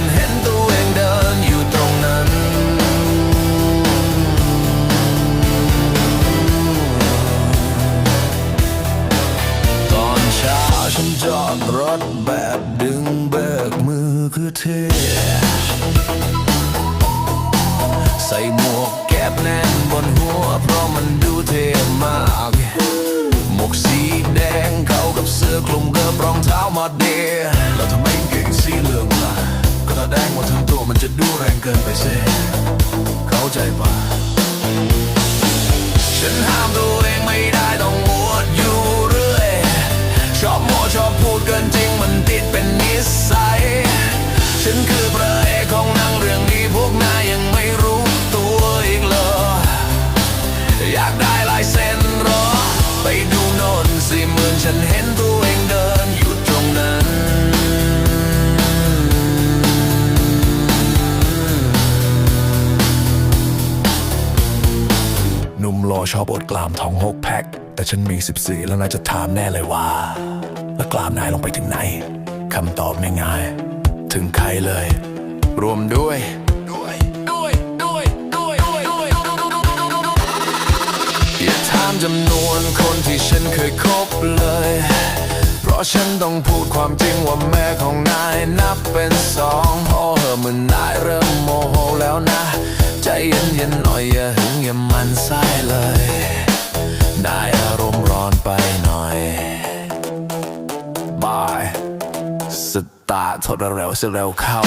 นเห็นตัวเองเดินอยู่ตรงนั้น ตอนเช้าฉันจอดรถแบบดึงเบรกมือคือเทใส่หมวกแก็บแน่นบนหัวเพราะมันดูเทมาก หมวกสีแดงเข้ากับเสื้อคลุมกับรองเท้ามาเด จะดู ชอบบดกลามทองหกแพ็คแต่ฉันมี 14 แล้วนายจะถามแน่เลยว่า แล้วกลามนายลงไปถึงไหนคำตอบง่ายๆถึงใครเลย รวมด้วยด้วยด้วยด้วยด้วยด้วยด้วยอย่าถามจำนวนคนที่ฉันเคยคบเลย เพราะฉันต้องพูดความจริงว่าแม่ของนายนับเป็นสองโอ้เฮอมันนายเริ่มโมโหแล้วนะ ใจเย็นๆหน่อยอย่าหึงอย่ามันไส้เลย ได้อารมณ์ร้อนไปหน่อยบายสตาร์ทเร็วๆเร็วเข้า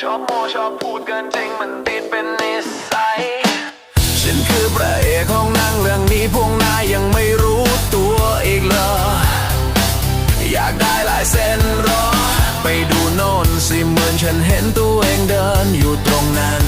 ชอบโมชอบพูดเกินจริงมันติดเป็นนิสัย ฉันคือพระเอกของหนังเรื่องนี้พวกนายยังไม่รู้ตัวอีกเหรอ อยากได้ลายเส้นรอ ไปดูโน่นสิเหมือนฉันเห็นตัวเองเดินอยู่ตรงนั้น